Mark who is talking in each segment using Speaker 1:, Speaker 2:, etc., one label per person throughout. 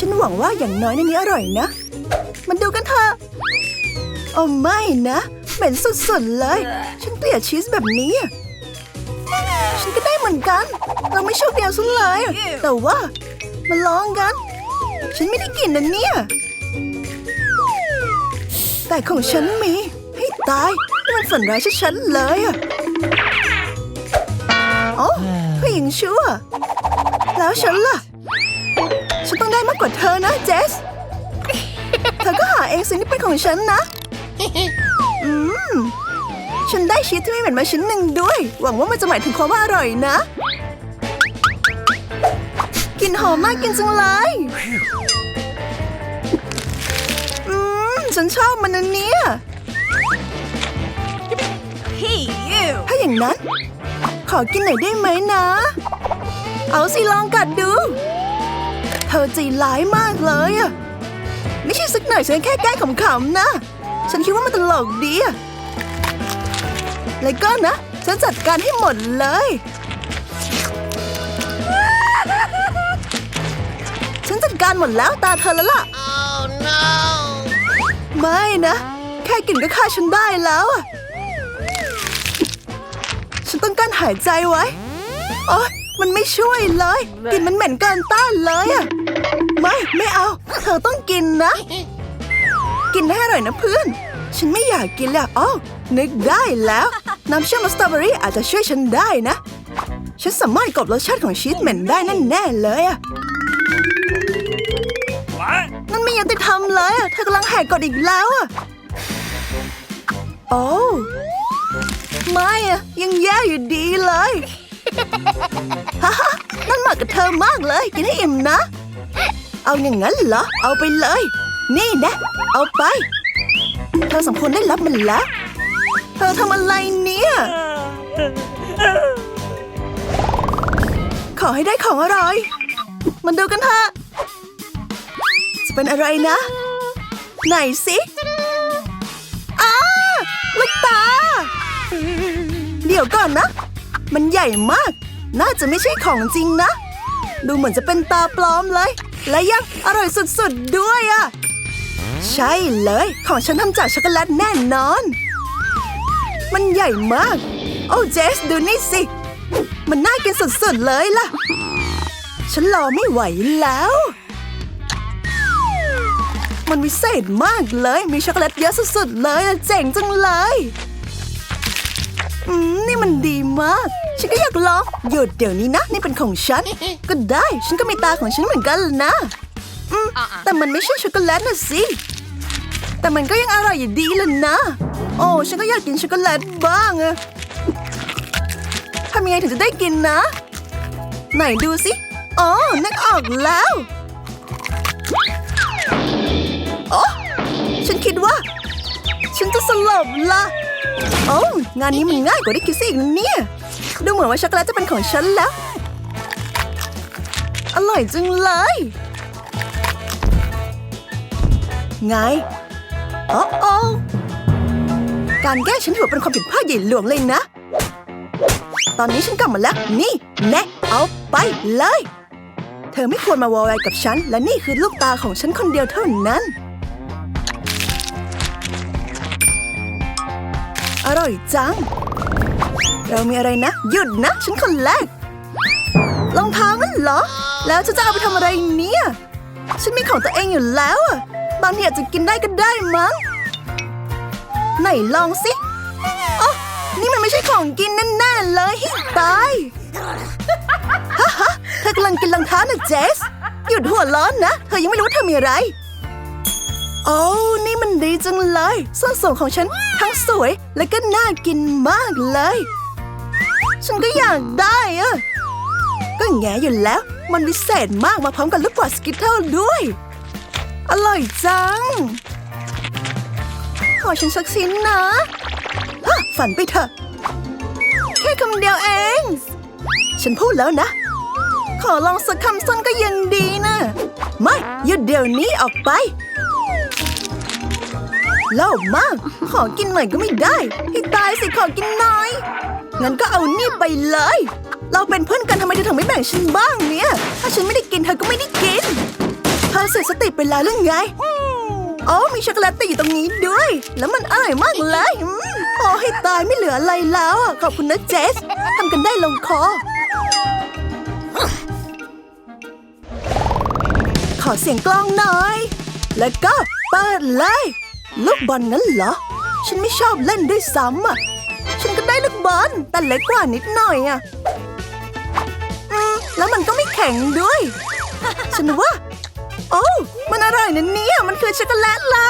Speaker 1: ฉันหวังว่าอย่างน้อยในนี้อร่อยนะ มันดูกันเถอะโอ้ไม่นะเหม็นสุดๆเลย ฉันเกลียดชีสแบบนี้ ฉันก็ได้เหมือนกัน เราไม่ชอบเดียวซะเลย แต่ว่า มาลองกัน ฉันไม่ได้กินนะเนี่ย แต่ของฉันมีให้ตายนี่มันฝันร้ายชัดๆเลยอะโอ้ผู้หญิงชั่ว แล้วฉันล่ะ ฉันต้องได้มากกว่าเธอนะเจส เธอก็หาเองสินี่เป็นของฉันนะ อืม ฉันได้ชีสที่ไม่เหม็นมาชิ้นหนึ่งด้วย หวังว่ามันจะหมายถึงความว่าอร่อยนะกลินหอมมากกินจังเลย อืม ฉันชอบมันนะเนี่ย
Speaker 2: Hey, you!
Speaker 1: ถ้าอย่างนั้น ขอกินหน่อยได้ไหมนะ เอาสิลองกัดดู เธอใจร้ายมากเลยอะไม่ใช่สักหน่อยฉันแค่แกล้งขำๆนะ ฉันคิดว่ามันตลกดีอะแล้วก็นะ ฉันจัดการให้หมดเลย ฉันจัดการหมดแล้วตาเธอแล้วล่ะ
Speaker 2: Oh no!
Speaker 1: ไม่นะ แค่กลิ่นก็ฆ่าฉันได้แล้วอะฉันต้องการหายใจไว้ โอ๊ย มันไม่ช่วยเลยกลิ่นมันเหม็นเกินต้านเลยอะไม่ไม่เอา เธอต้องกินนะ กินให้อร่อยนะเพื่อน ฉันไม่อยากกินแล้วอ๋อนึกได้แล้ว น้ำเชื่อมรสสตรอเบอรี่อาจจะช่วยฉันได้นะ ฉันสามารถกลบรสชาติของชีสเหม็นได้แน่ๆเลยอะ
Speaker 3: What?
Speaker 1: นั่นไม่ยุติธรรมเลยอะเธอกำลังแหกกฎอีกแล้วอะโอ้ไม่อะยังแย่อยู่ดีเลย ฮ่าฮ่านั่นเหมาะกับเธอมากเลยกินให้อิ่มนะ เอาอย่างนั้นเหรอ เอาไปเลย นี่นะ เอาไป เธอสมควรได้รับมันแล้ว เธอทำอะไรเนี่ย ขอให้ได้ของอร่อย มันดูกันเถอะ จะเป็นอะไรนะ ไหนสิอ้าลูกตา เดี๋ยวก่อนนะ มันใหญ่มาก น่าจะไม่ใช่ของจริงนะ ดูเหมือนจะเป็นตาปลอมเลย และยังอร่อยสุดๆด้วยอะใช่เลย ของฉันทำจากช็อกโกแลตแน่นอน มันใหญ่มาก โอ้เจสดูนี่สิ มันน่ากินสุดๆเลยล่ะ ฉันรอไม่ไหวแล้ว มันวิเศษมากเลย มีช็อกโกแลตเยอะสุดๆเลยเจ๋งจังเลย อืม นี่มันดีมาก ฉันก็อยากลองหยุดเดี๋ยวนี้นะ นี่เป็นของฉัน ก็ได้ฉันก็มีตาของฉันเหมือนกันล่ะนะอืมแต่มันไม่ใช่ช็อกโกแลตนะสิแต่มันก็ยังอร่อยอยู่ดีล่ะนะ โอ้ฉันก็อยากกินช็อกโกแลตบ้างอะทำยังไงถึงจะได้กินนะ ไหนดูสิอ๋อนึกออกแล้วโอ้ฉันคิดว่า ฉันจะสลบละโอ้งานนี้มันง่ายกว่าที่คิดซะอีกนะเนี่ย ดูเหมือนว่าช็อกโกแลตจะเป็นของฉันแล้ว อร่อยจังเลย ไงโอ้โอการแก้ฉันถือว่าเป็นความผิดพลาดใหญ่หลวงเลยนะ ตอนนี้ฉันกลับมาแล้ว นี่ แน่เอาไปเลย เธอไม่ควรมาวอลายกับฉัน และนี่คือลูกตาของฉันคนเดียวเท่านั้น อร่อยจัง เรามีอะไรนะ หยุดนะ ฉันคนแรกรองเท้านั่นเหรอ แล้วฉันจะเอาไปทำอะไรเนี่ย ฉันมีของตัวเองอยู่แล้วอะบางทีอาจจะกินได้ก็ได้มั้งไหนลองสิอ๋อนี่มันไม่ใช่ของกินแน่ๆเลยให้ตายฮะฮะเธอกำลังกินรองเท้านะเจส หยุดหัวร้อนนะ เธอยังไม่รู้ว่าเธอมีอะไร โอ้ นี่มันดีจังเลย ส้นสูงของฉันทั้งสวยและก็น่ากินมากเลย ฉันก็อยากได้อะก็แง่อยู่แล้ว มันวิเศษมากมาพร้อมกับลูกกวาดสกิทเทิลด้วย อร่อยจัง ขอฉันสักชิ้นนะฮะฝันไปเถอะ แค่คำเดียวเอง ฉันพูดแล้วนะ ขอลองสักคำสั้นก็ยังดีนะไม่หยุดเดี๋ยวนี้ออกไปเล่ามาก ขอกินหน่อยก็ไม่ได้ ให้ตายสิขอกินหน่อย งั้นก็เอานี่ไปเลย เราเป็นเพื่อนกันทำไมเธอถึงไม่แบ่งฉันบ้างเนี่ย ถ้าฉันไม่ได้กินเธอก็ไม่ได้กิน เธอเสียสติไปแล้วหรือไงโอ้มีช็อกโกแลตติดอยู่ตรงนี้ด้วย แล้วมันอร่อยมากเลยอืมโอ้ให้ตายไม่เหลืออะไรแล้วอะขอบคุณนะเจสทำกันได้ลงคอ ขอเสียงกลองหน่อย แล้วก็เปิดเลย ลูกบอลนั้นเหรอ ฉันไม่ชอบเล่นด้วยซ้ำอะฉันก็ ได้ลูกบอลแต่เล็กกว่านิดหน่อยอะแล้วมันก็ไม่แข็งด้วย ฉันว่า โอ้มันอร่อยนะเนี่ยมันคือช็อกโกแลตละ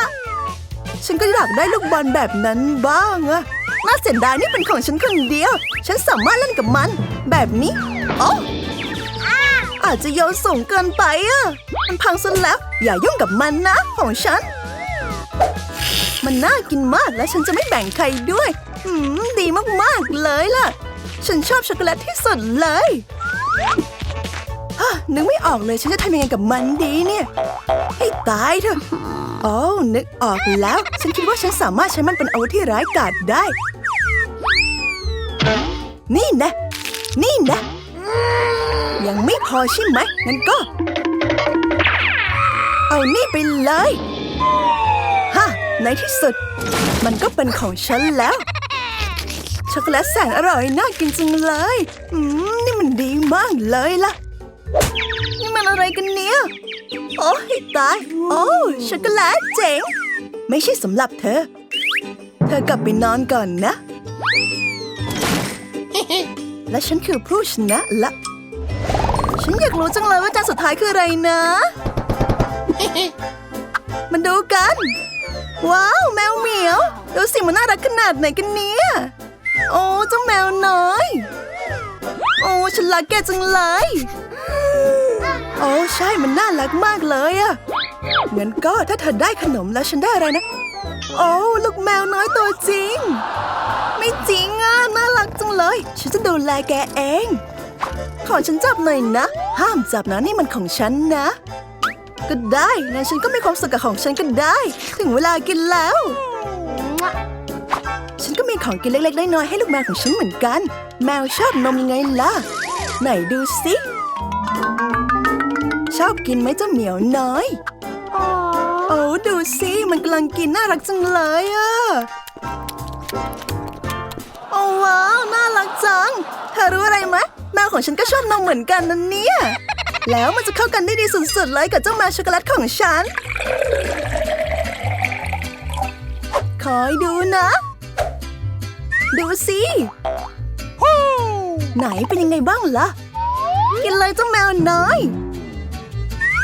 Speaker 1: ฉันก็อยากได้ลูกบอลแบบนั้นบ้างอะน่าเสียดายนี่เป็นของฉันคนเดียว ฉันสามารถเล่นกับมัน แบบนี้โอ้อาจจะโยนสูงเกินไปอะมันพังซะแล้ว อย่ายุ่งกับมันนะ ของฉัน มันน่ากินมากและฉันจะไม่แบ่งใครด้วยอืมดีมากๆเลยล่ะ ฉันชอบช็อกโกแลตที่สุดเลยฮะนึกไม่ออกเลยฉันจะทำยังไงกับมันดีเนี่ย ให้ตายเถอะโอ้นึกออกแล้ว ฉันคิดว่าฉันสามารถใช้มันเป็นอาวุธที่ร้ายกาจได้ นี่นะ นี่นะ ยังไม่พอใช่ไหมงั้นก็ เอานี่ไปเลย ในที่สุด มันก็เป็นของฉันแล้ว ช็อกโกแลตแสนอร่อยน่ากินจังเลย อืม นี่มันดีมากเลยล่ะ นี่มันอะไรกันเนี่ย โอ้ยตาย โอ้ช็อกโกแลตเจ๋ง ไม่ใช่สำหรับเธอ เธอกลับไปนอนก่อนนะ และฉันคือผู้ชนะละฉันอยากรู้จังเลยว่าจานสุดท้ายคืออะไรนะ มันดูกัน ว้าวแมวเหมียว ดูสิมันน่ารักขนาดไหนกันเนี่ยโอ้เจ้าแมวน้อย โอ้ฉันรักแกจังเลยโอ้ใช่มันน่ารักมากเลยอะงั้นก็ถ้าเธอได้ขนมแล้วฉันได้อะไรนะ โอ้ลูกแมวน้อยตัวจริง ไม่จริงอะน่ารักจังเลย ฉันจะดูแลแกเอง ขอฉันจับหน่อยนะ ห้ามจับนะนี่มันของฉันนะ ก็ได้งั้นฉันก็มีความสุขกับของฉันก็ได้ ถึงเวลากินแล้ว ฉันก็มีของกินเล็กๆน้อยๆให้ลูกแมวของฉันเหมือนกัน แมวชอบนมยังไงล่ะ ไหนดูสิชอบกินไหมเจ้าเหมียวน้อยโอ้ดูสิมันกำลังกินน่ารักจังเลยอะโอ้ว้าวน่ารักจังเธอรู้อะไรไหมแมวของฉันก็ชอบนมเหมือนกันนะเนี่ย แล้วมันจะเข้ากันได้ดีสุดๆเลยกับเจ้าแมวช็อกโกแลตของฉัน คอยดูนะ ดูสิไหนเป็นยังไงบ้างล่ะ กินเลยเจ้าแมวน้อย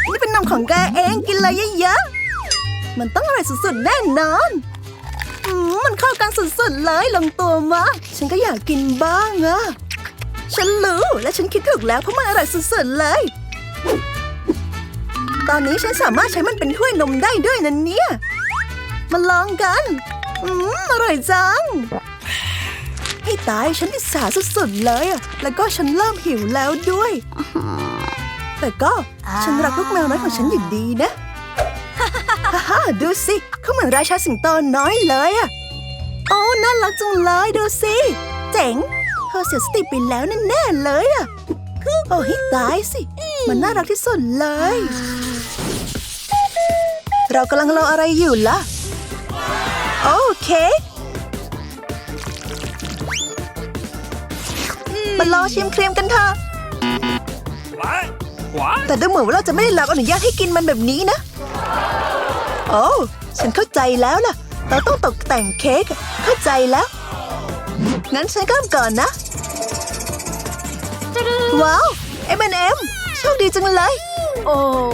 Speaker 1: นี่เป็นนมของแกเองกินเลยเยอะๆ มันต้องอร่อยสุดๆแน่นอนมมันเข้ากันสุดๆเลยลงตัวมากฉันก็อยากกินบ้างอะฉันรู้และฉันคิดถูกแล้วเพราะมันอร่อยสุดๆเลย ตอนนี้ฉันสามารถใช้มันเป็นถ้วยนมได้ด้วยนะเนี่ย มาลองกัน อืม อร่อยจัง ให้ตายฉันอิจฉาสุดๆเลยอะแล้วก็ฉันเริ่มหิวแล้วด้วย แต่ก็ฉันรักลูกแมวน้อยของฉันอยู่ดีนะ ฮ่าฮ่าดูสิเขาเหมือนราชาสิงโตน้อยเลยอะโอ้น่ารักจังเลยดูสิ เจ๋งเธอเสียสติไปแล้วแน่ๆเลยอะโอ้ให้ตายสิ มันน่ารักที่สุดเลย เรากำลังรออะไรอยู่ล่ะ โอเคกมาลองชิมครีมกันเถอะ
Speaker 3: What? What?
Speaker 1: แต่ดูเหมือนว่าเราจะไม่ได้รับอนุญาตให้กินมันแบบนี้นะ โอ้ฉันเข้าใจแล้วล่ะ เราต้องตกแต่งเค้ก เข้าใจแล้ว งั้นฉันเริ่มก่อนนะ ว้าว M&M โชคดีจังเลย
Speaker 2: Oh.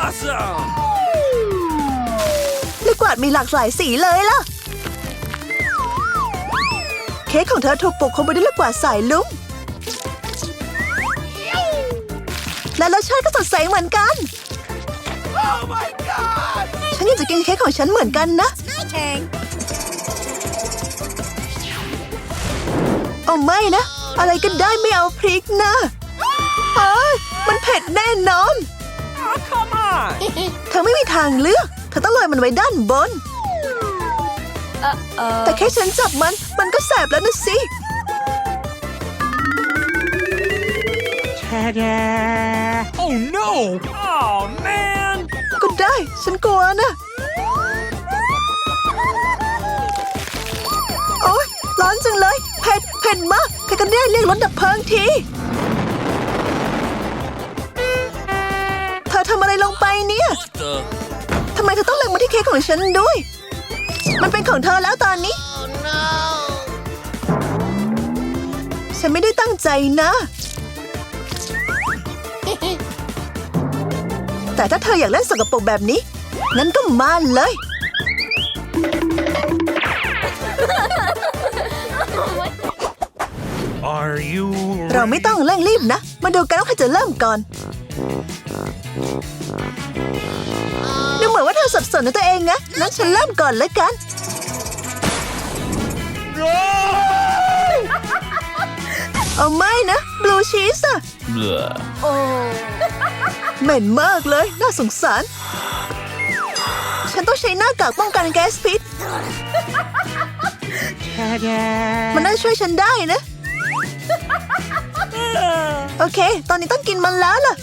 Speaker 3: Awesome!
Speaker 1: ลูกกวาดมีหลากหลายสีเลยล่ะ เค้กของเธอถูกปกคลุมไปด้วยลูกกวาดสายลุ้งและรสชาติก็สดใสเหมือนกัน
Speaker 3: Oh my god!
Speaker 1: ฉันอยากจะกินเค้กของฉันเหมือนกันนะ
Speaker 2: Okay.
Speaker 1: เอาไม่นะ อะไรก็ได้ไม่เอาพริกนะ เอ้ยมันเผ็ดแน่นอน
Speaker 3: Oh, come on!
Speaker 1: เธอไม่มีทางเลือก เธอต้องโรยมันไว้ด้านบน
Speaker 2: Uh-oh.
Speaker 1: แต่แค่ฉันจับมัน มันก็แสบแล้วนะสิ
Speaker 3: Ta-da! Oh no! Oh man!
Speaker 1: ฉันกลัวนะ โอ๊ย ร้อนจังเลย เผ็ด เผ็ดมาก ใครกันแน่เรียกรถดับเพลิงทีำอะไรลงไปเนี่ย
Speaker 3: What the?
Speaker 1: ทำไมเธอต้องเล็งมาที่เค้กของฉันด้วย มันเป็นของเธอแล้วตอนนี้
Speaker 2: Oh no!
Speaker 1: ฉันไม่ได้ตั้งใจนะ แต่ถ้าเธออยากเล่นสกปรกแบบนี้ งั้นก็มาเลย
Speaker 3: Are you
Speaker 1: เราไม่ต้องเร่งรีบนะ มาดูกันว่าใครจะเริ่มก่อน ว่าเธอสับสนในตัวเองนะงั้นฉันเริ่มก่อนแล้วกัน เอาไม่นะบลูชีสอะ
Speaker 3: Blah.
Speaker 1: เหม็นมากเลย น่าสงสาร ฉันต้องใช้หน้ากากป้องกันแก๊สพิษ มันน่าช่วยฉันได้นะ โอเค ตอนนี้ต้องกินมันแล้วล่ะ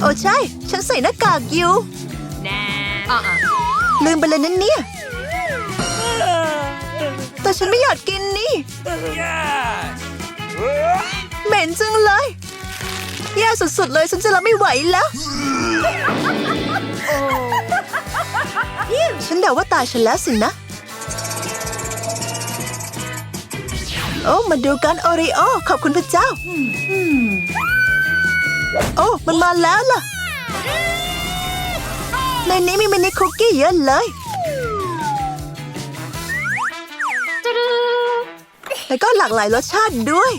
Speaker 1: โอ้ใช่ ฉันใส่หน้ากากอยู่
Speaker 2: Nah. Uh-uh.
Speaker 1: ลืมไปเลยนั่นเนี่ย แต่ฉันไม่อยากกินนี่
Speaker 3: Yes.
Speaker 1: เหม็นจังเลย แย่สุดๆเลยฉันจะรับไม่ไหวแล้ว ฉันเดาว่าตาฉันแล้วสินะ โอ้ มาดูกันโอริโอ ขอบคุณพระเจ้า โอ้ มันมาแล้วล่ะ ในนี้มีมินิคุกกี้เยอะเลยแล้วก็หลากหลายรสชาติด้วย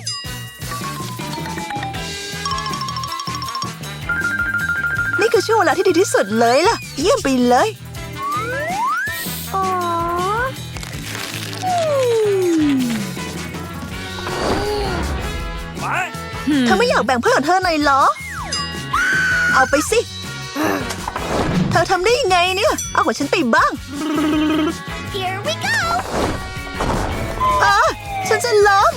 Speaker 1: นี่คือช่วงเวลาที่ดีที่สุดเลยล่ะ เยี่ยมไปเลย
Speaker 3: What?
Speaker 1: เธอไม่อยากแบ่งเพื่อนของเธอหน่อยเหรอ เอาไปสิ เธอทำได้ยังไงเนี่ย เอาของฉันไปบ้าง
Speaker 2: Here we go!
Speaker 1: อะฉันจะล้ม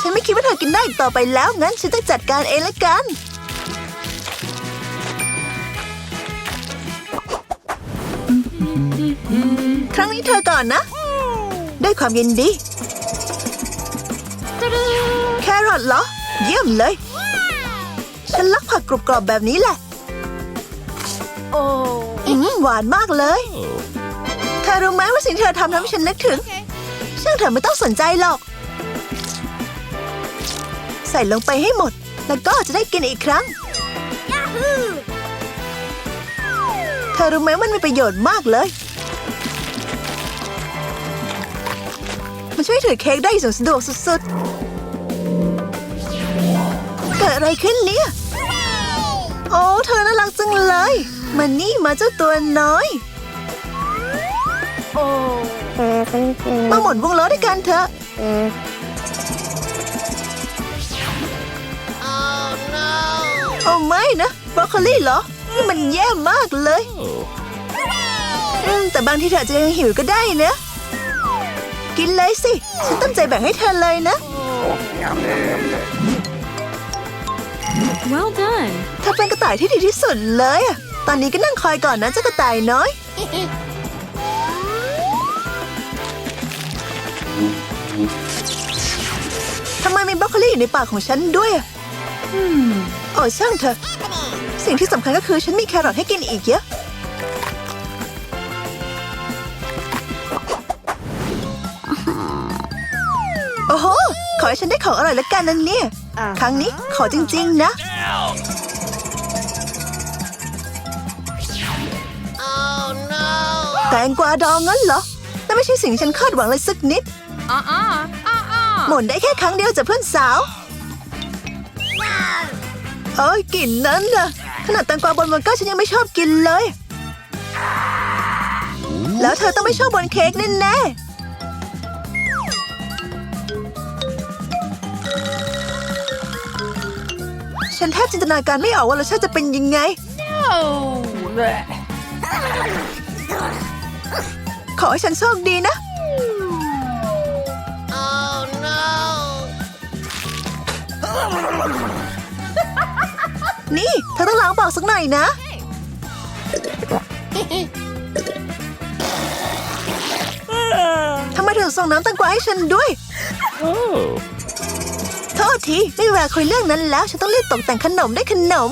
Speaker 1: ฉันไม่คิดว่าเธอกินได้อีกต่อไปแล้ว งั้นฉันจะจัดการเองละกัน ครั้งนี้เธอก่อนนะ ด้วยความยินดี แครอทเหรอ เยี่ยมเลย ฉันรักผักกรุบกรอบแบบนี้แหละ
Speaker 2: Oh.
Speaker 1: อืมหวานมากเลยเธอรู้ไหมว่าสิ่งที่เธอทำทำให้ฉันนึกถึง ช่างเธอไม่ต้องสนใจหรอก ใส่ลงไปให้หมด แล้วก็จะได้กินอีกครั้ง
Speaker 2: Yahoo!
Speaker 1: เธอรู้ไหมมันมีประโยชน์มากเลย มันช่วยถือเค้กได้อย่างสะดวกสุดๆ เกิดอะไรขึ้นเนี่ย โอ้เธอน่ารักจังเลยมันนี่มาเจ้าตัวน้อย
Speaker 2: Oh.
Speaker 1: มาหมุนวงล้อด้วยกันเถอะ
Speaker 2: Oh no!
Speaker 1: โอ้ไม่นะบรอกโคลี่เหรอนี่มันแย่มากเลย
Speaker 3: Oh.
Speaker 1: อืมแต่บางทีเธออาจจะยังหิวก็ได้นะกินเลยสิ ฉันตั้งใจแบ่งให้เธอเลยนะ
Speaker 4: Well done.
Speaker 1: เธอเป็นกระต่ายที่ดีที่สุดเลยอะตอนนี้ก็นั่งคอยก่อนนะเจ้ากระต่ายน้อย ทำไมมีบรอกโคลี่อยู่ในปากของฉันด้วยอะโอ้ช่างเถอะ สิ่งที่สำคัญก็คือฉันมีแครอทให้กินอีกเยอะโอ้โห ขอให้ฉันได้ของอร่อยแล้วกันนั่นเนี่ย ครั้งนี้ขอจริง ๆ นะ
Speaker 2: Oh no!
Speaker 1: แตงกวาดองงั้นเหรอนั่นไม่ใช่สิ่งที่ฉันคาดหวังเลยสักนิด
Speaker 2: Uh-uh. Uh-uh.
Speaker 1: หมุนได้แค่ครั้งเดียวจากเพื่อนสาว เอ้ยกลิ่นนั้นนะขนาดแตงกวาบนบนเก้าฉันยังไม่ชอบกินเลย แล้วเธอต้องไม่ชอบบนเค้กแน่ๆ ฉันแทบจินตนาการไม่ออกว่ารสชาติจะเป็นยังไง
Speaker 2: Oh.
Speaker 1: ขอให้ฉันโชคดีนะ
Speaker 2: Oh no!
Speaker 1: นี่เธอต้องล้างปากสักหน่อยนะ ทำไมถึงส่งน้ำแตังกวาให้ฉันด้วย
Speaker 3: Oh.
Speaker 1: โทษทีไม่มีเวลาคุยเรื่องนั้นแล้ว ฉันต้องรีบตกแต่งขนมได้ขนม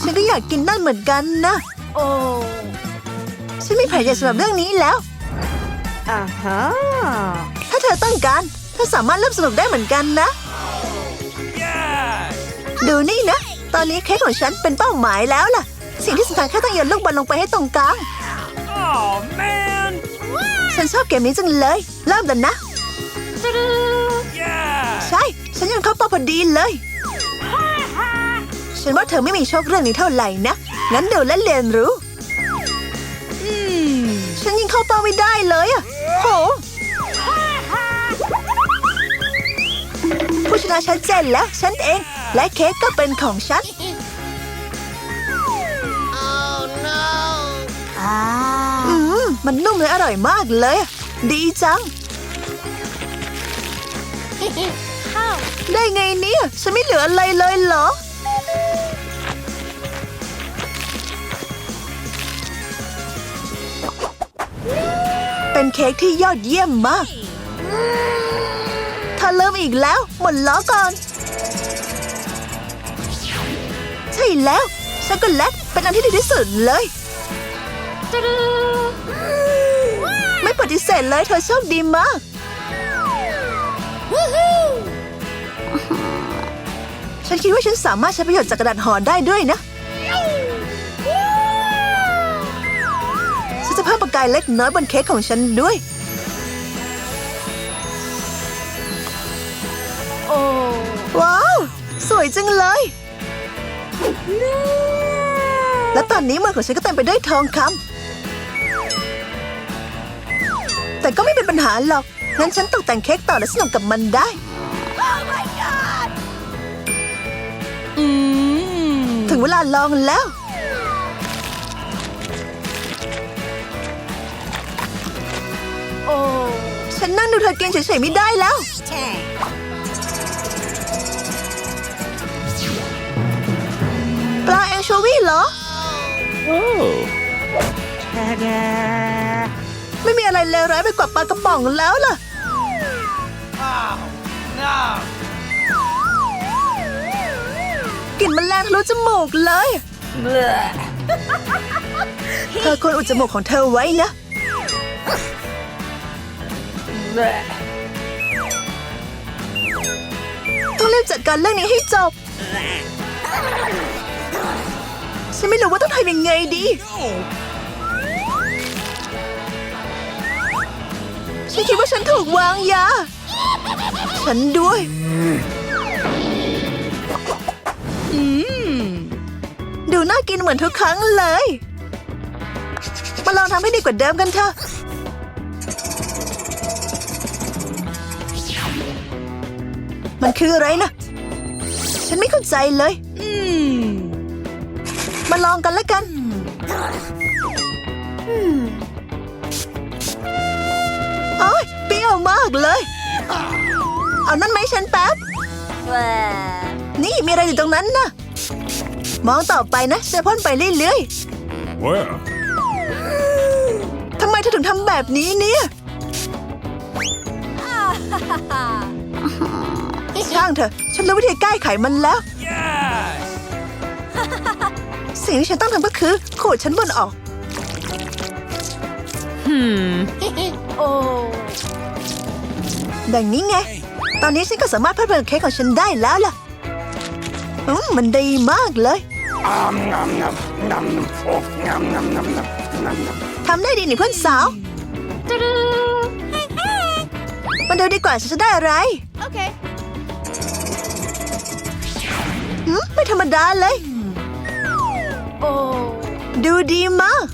Speaker 1: ฉันก็อยากกินนั่นเหมือนกันนะ
Speaker 2: โอ้
Speaker 1: ฉันมีแผนใหญ่สำหรับเรื่องนี้แล้ว
Speaker 2: อ่าฮะ
Speaker 1: ถ้าเธอต้องการเธอสามารถเริ่มสนุกได้เหมือนกันนะ
Speaker 3: Yes.
Speaker 1: ดูนี่นะ ตอนนี้เค้กของฉันเป็นเป้าหมายแล้วล่ะ สิ่งที่สำคัญแค่ต้องโยนลูกบอลลงไปให้ตรงกลาง
Speaker 3: Oh man.
Speaker 1: ฉันชอบเกมนี้จังเลย เริ่มกันนะ
Speaker 3: Yes.
Speaker 1: ใช่ ฉันโยังเข้าเป้าพอดีเลย ฉันว่าเธอไม่มีโชคเรื่องนี้เท่าไหร่นะ งั้นเดี๋ยวเล่นเรียนรู้ ฉันยิงเข้าเป้าไม่ได้เลยอะโหผู้ชนะชัดเจนแล้ว ฉันเอง และเค้กก็เป็นของฉัน มันนุ่มและอร่อยมากเลย ดีจัง ได้ไงเนี่ย ฉันไม่เหลืออะไรเลยเหรอ เป็นเค้กที่ยอดเยี่ยมมาก ถ้าเริ่มอีกแล้ว หมดล้อก่อน ใช่แล้วช็อกโกแลตเป็นอันที่ดีที่สุดเลย ไม่ปฏิเสธเลยเธอโชคดีมากฉันคิดว่าฉันสามารถใช้ประโยชน์จากกระดาษห่อได้ด้วยนะฉันจะเพิ่มประกายเล็กน้อยบนเค้กของฉันด้วย
Speaker 2: โอ้
Speaker 1: ว้าว สวยจังเลย และตอนนี้มือของฉันก็เต็มไปด้วยทองคำ แต่ก็ไม่เป็นปัญหาหรอก งั้นฉันตกแต่งเค้กต่อและสนุกกับมันได้
Speaker 2: อืม
Speaker 1: ถึงเวลาลองแล้ว
Speaker 2: โอ้
Speaker 1: ฉันนั่งดูเธอกินเฉยๆไม่ได้แล้ว
Speaker 2: ใช่
Speaker 1: ปลาแองโชวีเหรอ
Speaker 3: Oh.
Speaker 1: ไม่มีอะไรเลวร้ายไปกว่าปลากระป๋องแล้วล่ะ
Speaker 3: No.
Speaker 1: กลิ่นมันแรงทะลุจมูกเลย เธอควรอุดจมูกของเธอไว้นะ ต้องรีบจัดการเรื่องนี้ให้จบ ฉันไม่รู้ว่าต้องทำยังไงดี ฉันคิดว่าฉันถูกวางยา ฉันด้วย
Speaker 2: อืม
Speaker 1: ดูน่ากินเหมือนทุกครั้งเลย มาลองทำให้ดีกว่าเดิมกันเถอะ มันคืออะไรนะ ฉันไม่เข้าใจเลย
Speaker 2: อืม
Speaker 1: มาลองกันแล้วกัน อืม โอ้ยเปรี้ยวมากเลย เอานั่นไหมฉันแป๊บ นี่มีอะไรอยู่ตรงนั้นนะมองต่อไปนะจะพ่นไปเรื่อย
Speaker 3: Well.
Speaker 1: ๆทำไมเธอถึงทำแบบนี้เนี่ยช่างเถอะ ฉันรู้วิธีแก้ไขมันแล้ว
Speaker 3: Yes.
Speaker 1: สิ่งที่ฉันต้องทำก็คือขูดชั้นบนออก
Speaker 2: โอ้
Speaker 1: ดังนี้ไง ตอนนี้ฉันก็สามารถเพิ่มเติมเค้กของฉันได้แล้วล่ะอืมมันดีมากเลย
Speaker 3: Um, nom, nom, nom, nom. Oh, nom, nom, nom, nom, nom, nom.
Speaker 1: ทำได้ดีนี่เพื่อนสาวมันดูดีกว่าฉันจะได้อะไร
Speaker 2: โอเค
Speaker 1: หืมไม่ธรรมดาเลย
Speaker 2: โอ้
Speaker 1: ดูดีมากแ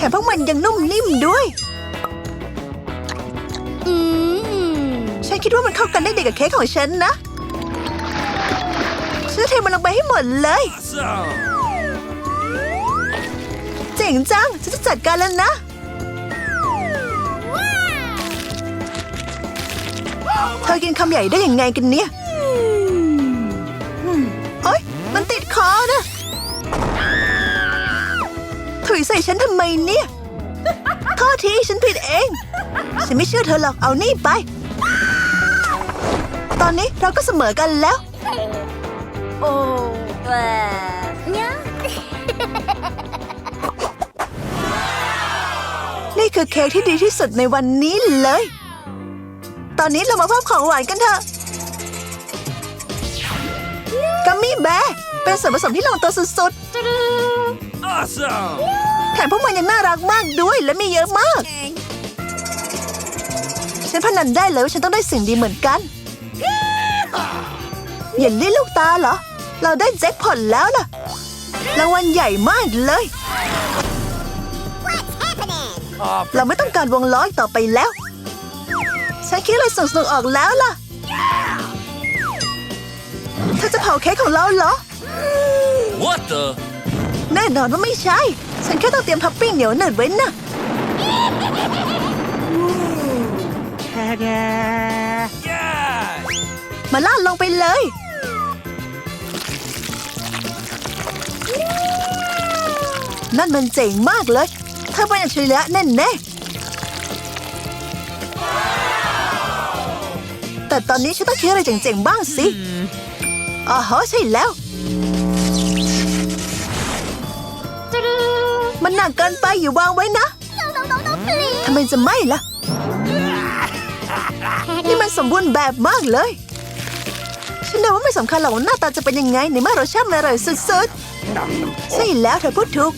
Speaker 1: ถมพวกมันยังนุ่มนิ่มด้วย
Speaker 2: อืม
Speaker 1: ฉันคิดว่ามันเข้ากันได้ดีกับเค้กของฉันนะ ฉันจะเทมันลงไปให้หมดเลย
Speaker 3: So.
Speaker 1: เจ๋งจัง ฉันจะจัดการแล้วนะเธอกินคำใหญ่ได้ยังไงกันเนี่ยอืมโอ๊ย มันติดคอนะ ถุยใส่ฉันทำไมเนี่ยโทษทีฉันผิดเอง ฉันไม่เชื่อเธอหรอกเอานี่ไป ตอนนี้เราก็เสมอกันแล้ว
Speaker 2: โอ้แหวเนี่ย
Speaker 1: นี่คือเค้กที่ดีที่สุดในวันนี้เลย ตอนนี้เรามาเพิ่มของหวานกันเถอะกัมมี่แบร์เป็นส่วนผสมที่ลงตัวสุด
Speaker 3: Awesome!
Speaker 1: ๆแถมพวกมันยังน่ารักมากด้วยและมีเยอะมาก ฉันพนันได้เลยว่าฉันต้องได้สิ่งดีเหมือนกันอย่าลี่ลูกตาเหรอ เราได้แจ็คพอตแล้วล่ะ รางวัลใหญ่มากเลย
Speaker 3: Oh,
Speaker 1: เราไม่ต้องการวงล้ออีกต่อไปแล้ว ฉันคิดอะไรสนุกๆออกแล้วล่ะเธอจะเผาเค้กของเราเหรอ
Speaker 3: what the?
Speaker 1: แน่นอนว่าไม่ใช่ ฉันแค่ต้องเตรียมท็อปปิ้งเหนียวหนืดไว้นะ
Speaker 3: Yeah!
Speaker 1: มาลาดลงไปเลย นั่นมันเจ๋งมากเลยเธอเป็นอัจฉริยะแน่แน่ๆแต่ตอนนี้ฉันต้องคิดอะไรเจ๋งๆบ้างสิอ๋อฮะใช่แล้ว มันหนักเกินไปอย่าวางไว้นะทำไมจะไม่ล่ะ นี่มันสมบูรณ์แบบมากเลย ฉันเดาว่าไม่สำคัญหรอกว่าหน้าตาจะเป็นยังไงในเมื่อรสชาติมันอร่อยสุด
Speaker 3: Nom, nom.
Speaker 1: ๆใช่แล้วเธอพูดถูก